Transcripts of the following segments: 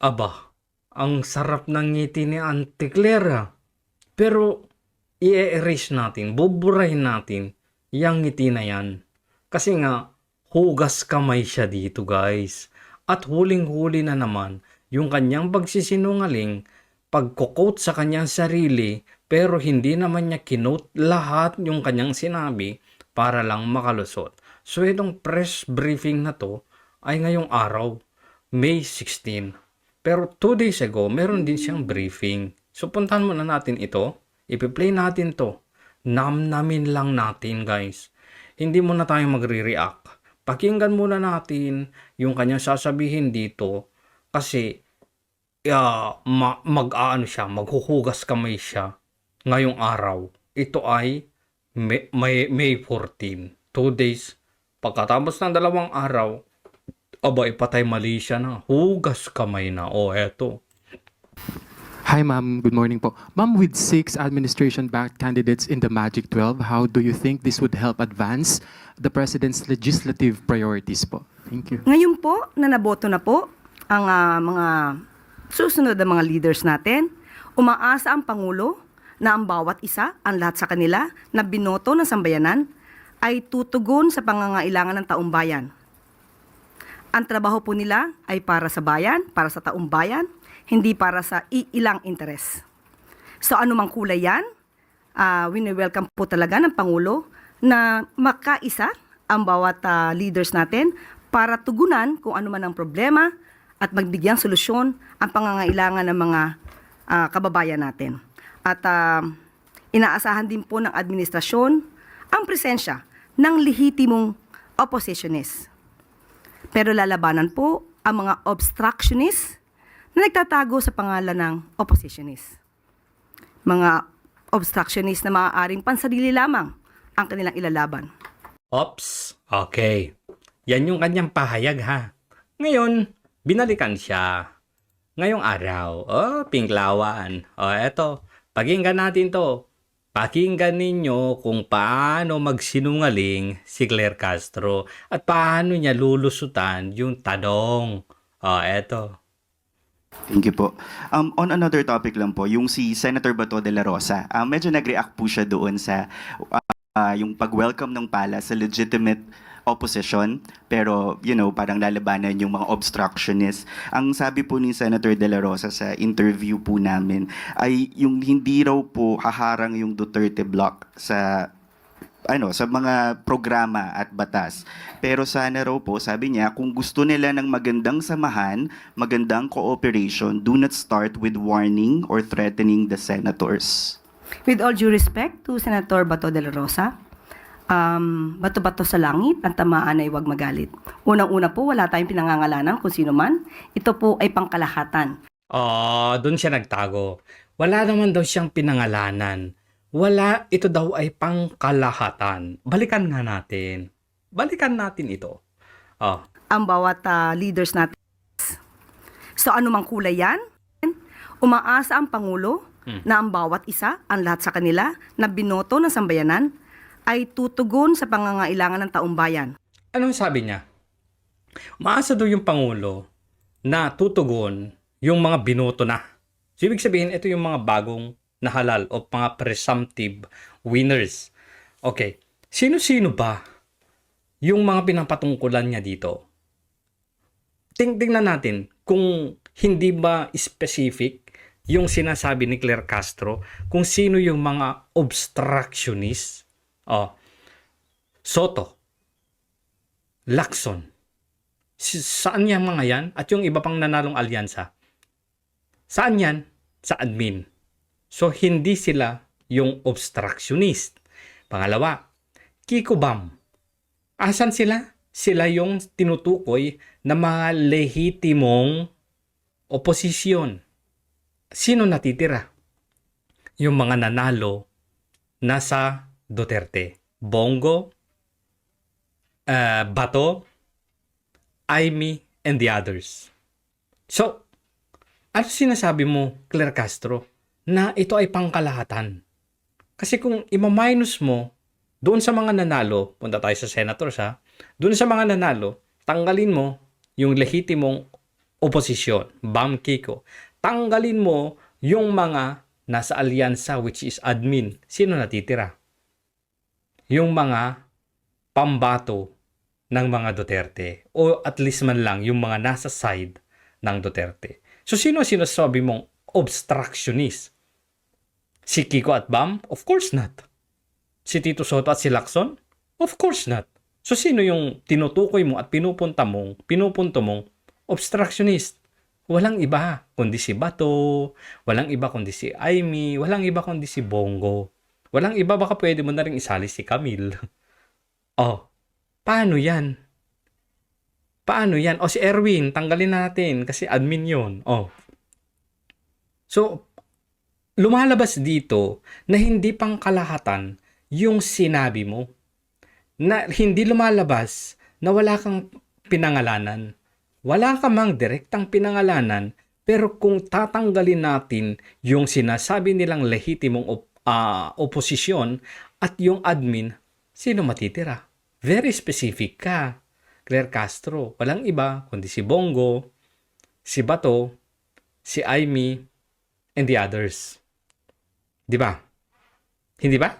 Aba, ang sarap ng ngiti ni Auntie Claire. ah. Pero, i-erase natin, buburahin natin yung ngiti na yan. Kasi nga, hugas kamay siya dito guys. At huling-huli na naman, yung kanyang pagsisinungaling, pagkukot sa kanyang sarili, pero hindi naman niya kinote lahat yung kanyang sinabi para lang makalusot. So itong press briefing na to ay ngayong araw, May 16. Pero two days ago, meron din siyang briefing. So puntahan muna natin ito. Ipi-play natin to. Namnamin lang natin guys. Hindi muna tayo magre-react. Pakinggan muna natin yung kanyang sasabihin dito kasi uh, ma- mag-aano siya, maghuhugas kamay siya ngayong araw. Ito ay May, May, May 14. Two days. Pagkatapos ng dalawang araw, aba ipatay mali siya na. Hugas kamay na. O, eto. Hi, ma'am. Good morning po. Ma'am, with six administration-backed candidates in the Magic 12, how do you think this would help advance the President's legislative priorities po? Thank you. Ngayon po, na naboto na po ang ah, mga susunod na mga leaders natin, umaasa ang Pangulo na ang bawat isa, ang lahat sa kanila, na binoto ng sambayanan, ay tutugon sa pangangailangan ng taong bayan. Ang trabaho po nila ay para sa bayan, para sa taong bayan, hindi para sa iilang interes. So anumang kulay yan, uh, wini-welcome po talaga ng Pangulo na makaisa ang bawat ah, leaders natin para tugunan kung ano man ang problema at magbigyang solusyon ang pangangailangan ng mga ah, kababayan natin. At ah, inaasahan din po ng administrasyon ang presensya ng lehitimong oppositionist. Pero lalabanan po ang mga obstructionist na nagtatago sa pangalan ng oppositionist. Mga obstructionist na maaaring pansarili lamang ang kanilang ilalaban. Ops. Okay. Yan yung kanyang pahayag ha. Ngayon, binalikan siya. Ngayong araw, oh, pinklawan. Oh, eto. Pakinggan natin to. Pakinggan ninyo kung paano magsinungaling si Claire Castro at paano niya lulusutan yung tanong. Oh, eto. Thank you po. Um, on another topic lang po, yung si Senator Bato de la Rosa, ah, medyo nag-react po siya doon sa ah, yung pag-welcome ng pala sa legitimate opposition pero you know parang lalabanan yung mga obstructionists ang sabi po ni Senator De La Rosa sa interview po namin ay yung hindi raw po haharang yung Duterte block sa ano sa mga programa at batas. Pero sana raw po, sabi niya, kung gusto nila ng magandang samahan, magandang cooperation, do not start with warning or threatening the senators. With all due respect to Senator Bato de la Rosa, um, bato-bato sa langit, ang tamaan ay huwag magalit. Unang-una po, wala tayong pinangangalanan kung sino man. Ito po ay pangkalahatan. Oh, doon siya nagtago. Wala naman daw siyang pinangalanan. Wala, ito daw ay pangkalahatan. Balikan nga natin. Balikan natin ito. Oh, ang bawat ah, leaders natin. So anumang kulay yan, umaasa ang Pangulo na ang bawat isa, ang lahat sa kanila, na binoto ng sambayanan, ay tutugon sa pangangailangan ng taong bayan. anong sabi niya? Maasa daw yung Pangulo na tutugon yung mga binoto na. So, ibig sabihin, ito yung mga bagong nahalal o mga presumptive winners. Okay, sino-sino ba yung mga pinapatungkulan niya dito? Ting tingnan natin kung hindi ba specific yung sinasabi ni Claire Castro kung sino yung mga obstructionist. Oh, Soto, Lacson, saan yan mga yan? At yung iba pang nanalong alyansa. Saan yan? Sa admin. So, hindi sila yung obstructionist. Pangalawa, Kiko Bam. Asan sila? Sila yung tinutukoy na mga lehitimong oposisyon. Sino natitira? Yung mga nanalo nasa Duterte. Bongo, uh, Bato, Aimee, and the others. So, ano sinasabi mo, Claire Castro, na ito ay pangkalahatan? Kasi kung ima-minus mo doon sa mga nanalo, punta tayo sa senators ha, doon sa mga nanalo, tanggalin mo yung lehitimong oposisyon, Bam Kiko. Tanggalin mo yung mga nasa alyansa which is admin. Sino natitira? Yung mga pambato ng mga Duterte o at least man lang yung mga nasa side ng Duterte. So sino sinasabi mong obstructionist? Si Kiko at Bam? Of course not. Si Tito Soto at si Lacson? Of course not. So sino yung tinutukoy mo at pinupunta mong, pinupunto mong obstructionist? Walang iba kundi si Bato, walang iba kundi si Aimee, walang iba kundi si Bongo. Walang iba baka pwede mo na rin isali si Camille. oh, paano yan? Paano yan? O si Erwin, tanggalin natin kasi admin yon. Oh. So, lumalabas dito na hindi pang kalahatan yung sinabi mo. Na hindi lumalabas na wala kang pinangalanan. Wala ka mang direktang pinangalanan pero kung tatanggalin natin yung sinasabi nilang lehitimong op- ah, oposisyon at yung admin, sino matitira? Very specific ka. Claire Castro, walang iba kundi si Bongo, si Bato, si Aimee, and the others. Di ba? Hindi ba?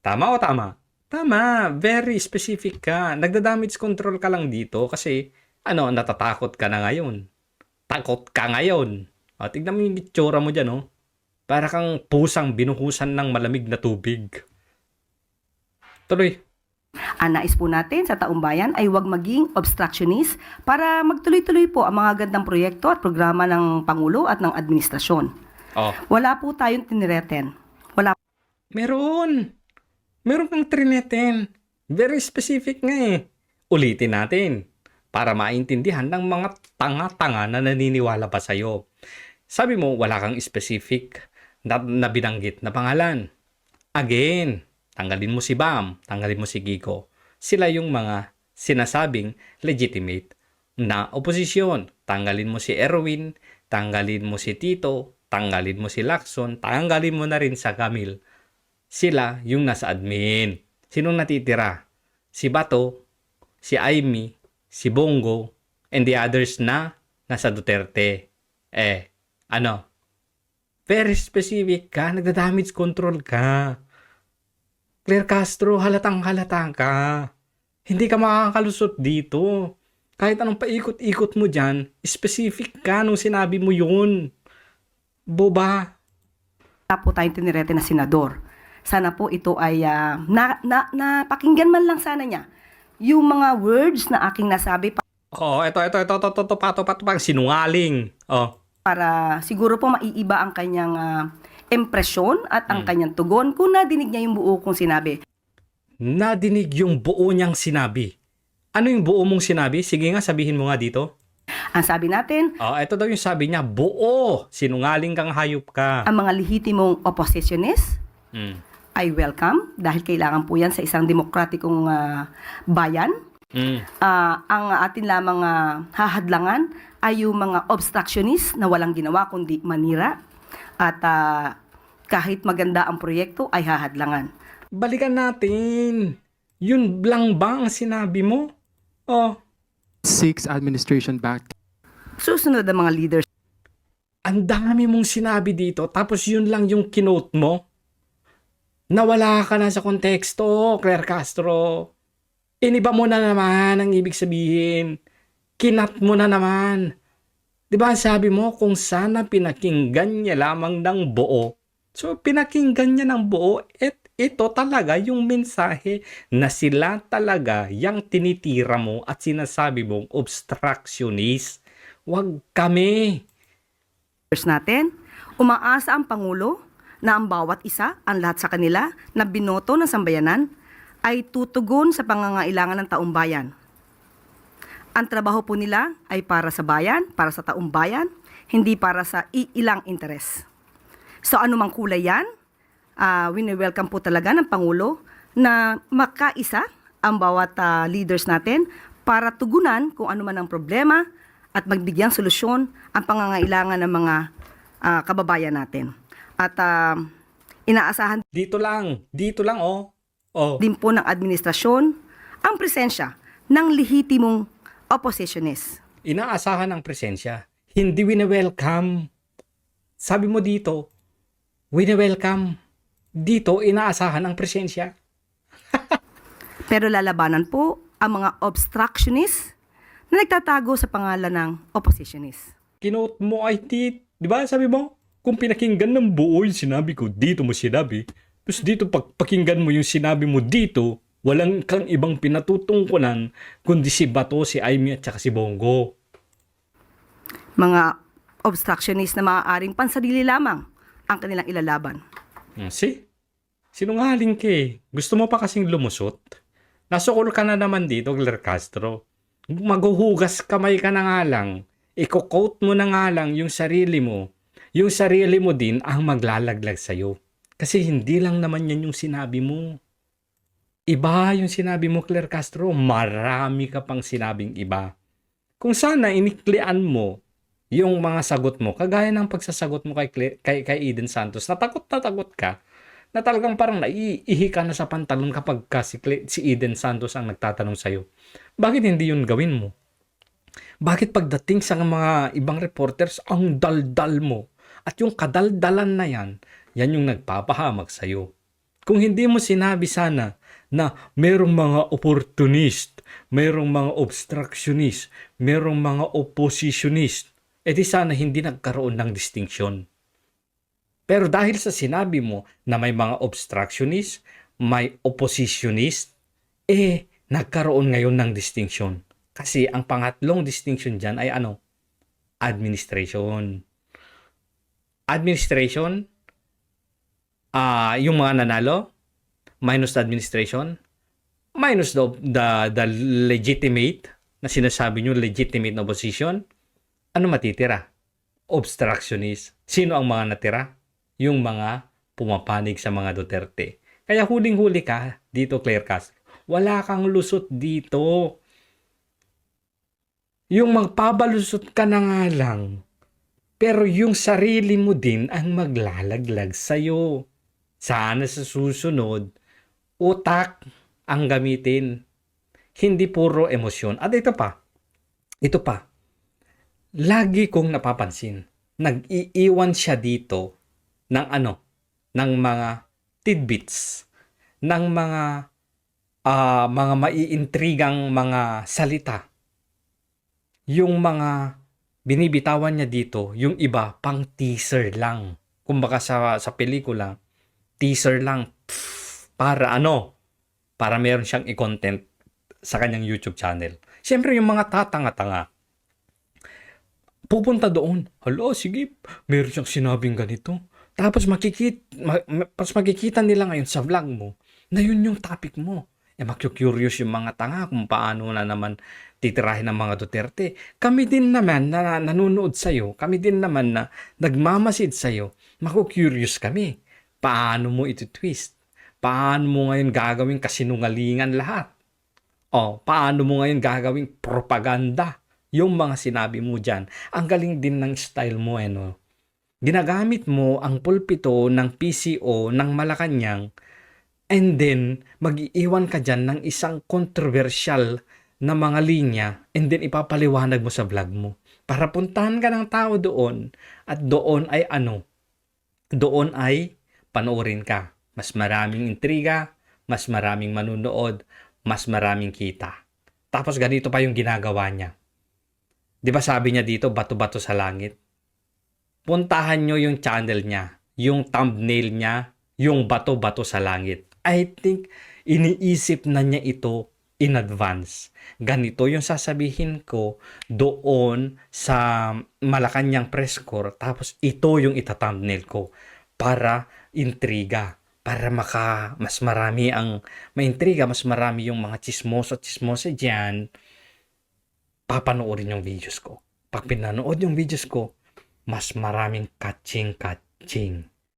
Tama o tama? Tama. Very specific ka. Nagda-damage control ka lang dito kasi ano, natatakot ka na ngayon. Takot ka ngayon. O, tignan mo yung itsura mo dyan, oh. Para kang pusang binuhusan ng malamig na tubig. Tuloy. Ang nais po natin sa taong bayan ay huwag maging obstructionist para magtuloy-tuloy po ang mga gandang proyekto at programa ng Pangulo at ng administrasyon. Oh, Wala po tayong tinireten. Wala Meron. Meron kang trineten. Very specific nga eh. Ulitin natin para maintindihan ng mga tanga-tanga na naniniwala pa sa'yo. Sabi mo, wala kang specific na, na binanggit na pangalan. Again, tanggalin mo si Bam, tanggalin mo si Kiko. Sila yung mga sinasabing legitimate na oposisyon. Tanggalin mo si Erwin, tanggalin mo si Tito, tanggalin mo si Lacson, tanggalin mo na rin sa Camille sila yung nasa admin. Sinong natitira? Si Bato, si Aimee, si Bongo, and the others na nasa Duterte. Eh, ano? Very specific ka, nagda-damage control ka. Claire Castro, halatang halata ka. Hindi ka makakalusot dito. Kahit anong paikot-ikot mo dyan, specific ka nung sinabi mo yun. Boba. po tayong tinirete na senador. Sana po ito ay ah, na, na, napakinggan man lang sana niya yung mga words na aking nasabi pa- Oo, oh, ito, ito, ito, ito, ito, ito, pato, pato, pato, sinungaling. Oh. Para siguro po maiiba ang kanyang ah, impresyon at ang Hmm. kanyang tugon kung nadinig niya yung buo kong sinabi. Nadinig yung buo niyang sinabi. Ano yung buo mong sinabi? Sige nga, sabihin mo nga dito. Ang sabi natin, Oh, ito daw yung sabi niya, buo. Sinungaling kang hayop ka. ang mga lehitimong oppositionist Mm. ay welcome dahil kailangan po yan sa isang demokratikong ah, bayan. Mm. Ah, ang atin lamang ah, hahadlangan ay yung mga obstructionist na walang ginawa kundi manira at ah, kahit maganda ang proyekto ay hahadlangan. Balikan natin. Yun lang ba ang sinabi mo? Oh, Six administration back Susunod ang mga leaders ang dami mong sinabi dito, tapos yun lang yung kinote mo. Nawala ka na sa konteksto, Claire Castro. Iniba mo na naman ang ibig sabihin. Kinat mo na naman. Di ba sabi mo kung sana pinakinggan niya lamang ng buo. So pinakinggan niya ng buo at ito talaga yung mensahe na sila talaga yung tinitira mo at sinasabi mong obstructionist. Huwag kami. natin, umaasa ang Pangulo na ang bawat isa, ang lahat sa kanila, na binoto ng sambayanan, ay tutugon sa pangangailangan ng taong bayan. Ang trabaho po nila ay para sa bayan, para sa taong bayan, hindi para sa iilang interes. So anumang kulay yan, uh, welcome po talaga ng Pangulo na makaisa ang bawat ah, leaders natin para tugunan kung ano man ang problema at magbigyang solusyon ang pangangailangan ng mga ah, kababayan natin. At ah, inaasahan Dito lang. Dito lang, oh. Oh. din po ng administrasyon ang presensya ng lehitimong oppositionist. inaasahan ang presensya. Hindi wini-welcome. Sabi mo dito, wini-welcome. Dito, inaasahan ang presensya. Pero lalabanan po ang mga obstructionist na nagtatago sa pangalan ng oppositionist. Kinote mo ay tit. Di ba? Sabi mo, kung pinakinggan ng buo yung sinabi ko, dito mo sinabi. Tapos dito, pag pakinggan mo yung sinabi mo dito, walang kang ibang pinatutungkulan kundi si Bato, si Aimee at saka si Bongo. Mga obstructionist na maaaring pansarili lamang ang kanilang ilalaban. Hmm, See? Sinungaling ka eh. Gusto mo pa kasing lumusot? Nasukol ka na naman dito, Claire Castro. Maghuhugas kamay ka na nga lang. Iko-quote mo na nga lang yung sarili mo. Yung sarili mo din ang maglalaglag sa'yo. Kasi hindi lang naman yan yung sinabi mo. Iba yung sinabi mo, Claire Castro. Marami ka pang sinabing iba. Kung sana iniklian mo yung mga sagot mo, kagaya ng pagsasagot mo kay, kay, kay Eden Santos, natakot na takot ka, na talagang parang naiihi ka na sa pantalon kapag ka si, si Eden Santos ang nagtatanong sa'yo. Bakit hindi yun gawin mo? Bakit pagdating sa mga ibang reporters, ang daldal mo? At yung kadaldalan na yan, yan yung nagpapahamak sa'yo. Kung hindi mo sinabi sana na merong mga opportunist, merong mga obstructionist, merong mga oppositionist, edi sana hindi nagkaroon ng distinction. Pero dahil sa sinabi mo na may mga obstructionist, may oppositionist, eh, nagkaroon ngayon ng distinction. Kasi ang pangatlong distinction dyan ay ano? Administration. Administration, ah yung mga nanalo, minus the administration, minus the, the, the legitimate, na sinasabi nyo legitimate na opposition, ano matitira? Obstructionist. Sino ang mga natira? Yung mga pumapanig sa mga Duterte. Kaya huling-huli ka dito, Claire Castro. Wala kang lusot dito. Yung magpabalusot ka na nga lang. Pero yung sarili mo din ang maglalaglag sa'yo. Sana sa susunod, utak ang gamitin. Hindi puro emosyon. At ito pa, ito pa, lagi kong napapansin, nag-iiwan siya dito ng ano, ng mga tidbits, ng mga ah, mga maiintrigang mga salita. Yung mga binibitawan niya dito, yung iba pang teaser lang. Kumbaga sa sa pelikula, teaser lang pff, para ano? Para meron siyang i-content sa kanyang YouTube channel. Siyempre yung mga tatanga-tanga, pupunta doon. Hala, sige, meron siyang sinabing ganito. Tapos makikita, ma, ma- pas makikita nila ngayon sa vlog mo na yun yung topic mo. Eh, makyocurious yung mga tanga kung paano na naman titirahin ng mga Duterte. Kami din naman na nanonood sa'yo, kami din naman na nagmamasid sa'yo, maku-curious kami. Paano mo ito twist? Paano mo ngayon gagawin kasinungalingan lahat? O, paano mo ngayon gagawing propaganda? Yung mga sinabi mo dyan. Ang galing din ng style mo, eh, no? Ginagamit mo ang pulpito ng PCO ng Malacanang and then mag-iiwan ka dyan ng isang controversial na mga linya and then ipapaliwanag mo sa vlog mo. Para puntahan ka ng tao doon at doon ay ano? Doon ay panoorin ka. Mas maraming intriga, mas maraming manunood, mas maraming kita. Tapos ganito pa yung ginagawa niya. 'Di ba sabi niya dito, bato-bato sa langit? Puntahan nyo yung channel niya, yung thumbnail niya, yung bato-bato sa langit. I think iniisip na niya ito in advance. Ganito yung sasabihin ko doon sa Malacanang press corps, tapos ito yung ita-thumbnail ko para intriga para maka mas marami ang maintriga, mas marami yung mga chismoso at chismosa diyan papanoorin yung videos ko. Pag pinanood yung videos ko, mas maraming catching-catching.